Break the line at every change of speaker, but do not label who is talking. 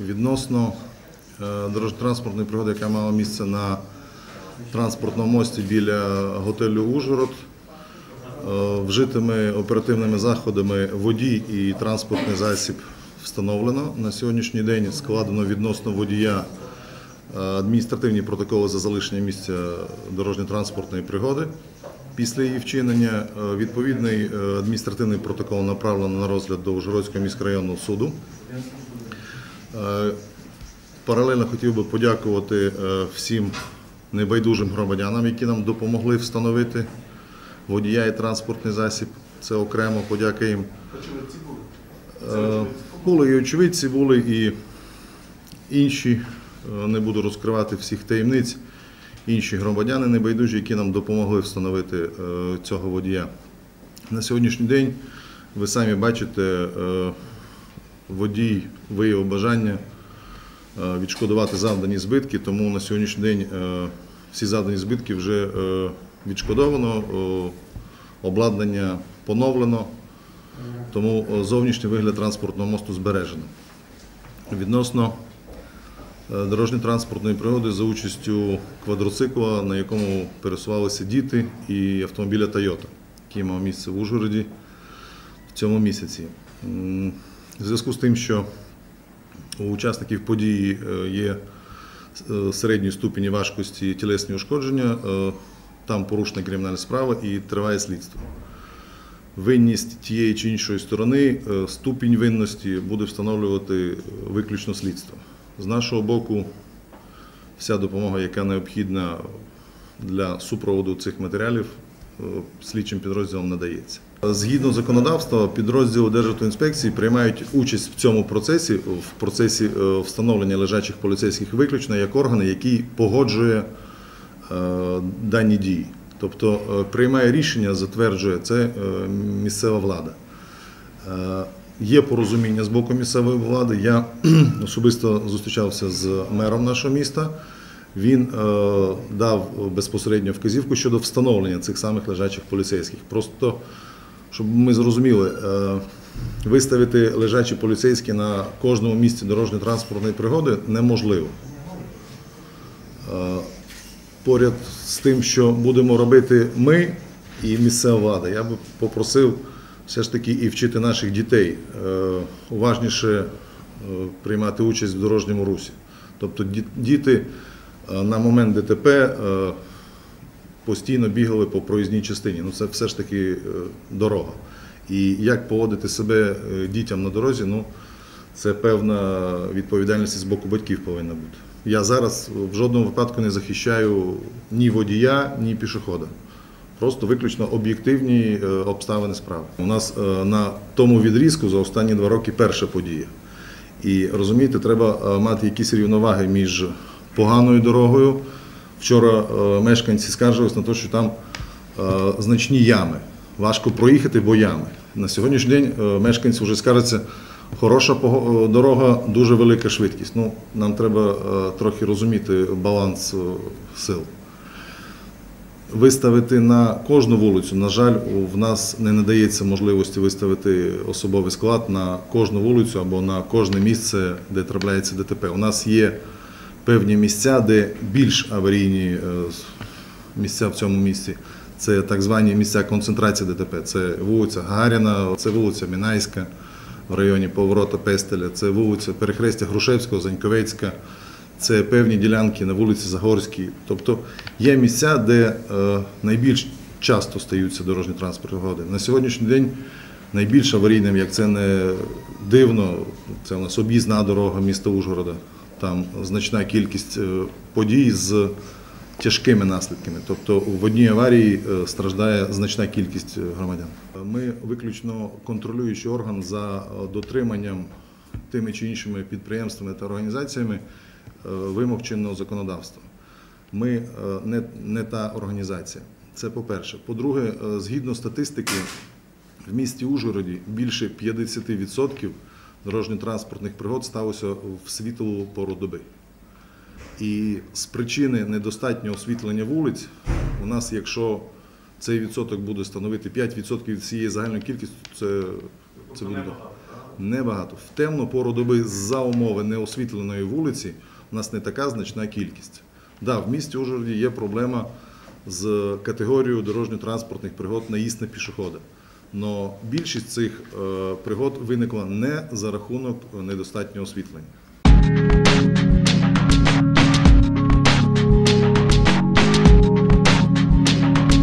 Відносно е, дорожньо-транспортної пригоди, яка мала місце на транспортному мості біля готелю Ужгород, е, вжитими оперативними заходами водій і транспортний засіб встановлено. На сьогоднішній день складено відносно водія е, адміністративні протоколи за залишення місця дорожньо-транспортної пригоди. Після її вчинення е, відповідний е, адміністративний протокол направлено на розгляд до Ужгородського міськрайонного суду. Е, Паралельно хотів би подякувати всім небайдужим громадянам, які нам допомогли встановити водія і транспортний засіб. Це окремо подяка їм. Були і очевидці, були і інші, не буду розкривати всіх таємниць, інші громадяни небайдужі, які нам допомогли встановити е, цього водія. На сьогоднішній день ви самі бачите, е, водій виявив бажання е, відшкодувати завдані збитки, тому на сьогоднішній день всі завдані збитки вже відшкодовано, обладнання поновлено, тому зовнішній вигляд транспортного мосту збережено. Відносно дорожньо-транспортної пригоди за участю квадроцикла, на якому пересувалися діти і автомобіля Toyota, який мав місце в Ужгороді в цьому місяці. В зв'язку з тим, що у учасників події е, є е, середньої ступені важкості тілесні ушкодження, е, там порушена кримінальна справа і триває слідство. Винність тієї чи іншої сторони, е, ступінь винності буде встановлювати е, виключно слідство. З нашого боку, вся допомога, яка необхідна для супроводу цих матеріалів, е, слідчим підрозділом надається. Згідно законодавства, підрозділи Державтоінспекції приймають участь в цьому процесі, в процесі е, встановлення лежачих поліцейських виключно як органи, який погоджує е, дані дії. Тобто приймає рішення, затверджує це місцева влада. Є порозуміння з боку місцевої влади. Я особисто зустрічався з мером нашого міста. Він е, дав безпосередньо вказівку щодо встановлення цих самих лежачих поліцейських. Просто щоб ми зрозуміли, е, виставити лежачі поліцейські на кожному місці дорожньо-транспортної пригоди неможливо. Е, Поряд з тим, що будемо робити ми і місцева влада, я би попросив все ж таки і вчити наших дітей е, уважніше е, приймати участь в дорожньому русі. Тобто діти е, на момент ДТП постійно бігали по проїзній частині. Ну, це все ж таки дорога. І як поводити себе дітям на дорозі, ну, це певна відповідальність з боку батьків повинна бути. Я зараз в жодному випадку не захищаю ні водія, ні пішохода. Просто виключно об'єктивні е, обставини справи. У нас е, на тому відрізку за останні два роки перша подія. І розумієте, треба е, мати якісь рівноваги між поганою дорогою. Вчора мешканці скаржились на те, що там значні ями. Важко проїхати, бо ями. На сьогоднішній день мешканці вже скаржаться, хороша дорога, дуже велика швидкість. Ну, нам треба трохи розуміти баланс сил. Виставити на кожну вулицю, на жаль, в нас не надається можливості виставити особовий склад на кожну вулицю або на кожне місце, де трапляється ДТП. У нас є певні місця, де більш аварійні е, місця в цьому місці. Це так звані місця концентрації ДТП. Це вулиця Гагаріна, це вулиця Мінайська в районі поворота Пестеля, це вулиця Перехрестя Грушевського, Заньковецька, це певні ділянки на вулиці Загорській. Тобто є місця, де е, найбільш часто стаються дорожні транспортні пригоди. На сьогоднішній день найбільш аварійним, як це не дивно, це у нас об'їзна дорога міста Ужгорода. Там значна кількість е, подій з тяжкими наслідками. Тобто в одній аварії е, страждає значна кількість громадян. Ми виключно контролюючий орган за дотриманням тими чи іншими підприємствами та організаціями е, вимог чинного законодавства. Ми е, не, не та організація. Це по-перше. По-друге, е, згідно статистики, в місті Ужгороді більше 50% дорожньо-транспортних пригод сталося в світлову пору доби. І з причини недостатнього освітлення вулиць, у нас, якщо цей відсоток буде становити 5% від всієї загальної кількості, це, це буде небагато. В темну пору доби за умови неосвітленої вулиці у нас не така значна кількість. Да, в місті Ужгороді є проблема з категорією дорожньо-транспортних пригод наїзд на пішохода. Но більшість цих е, пригод виникла не за рахунок недостатнього освітлення.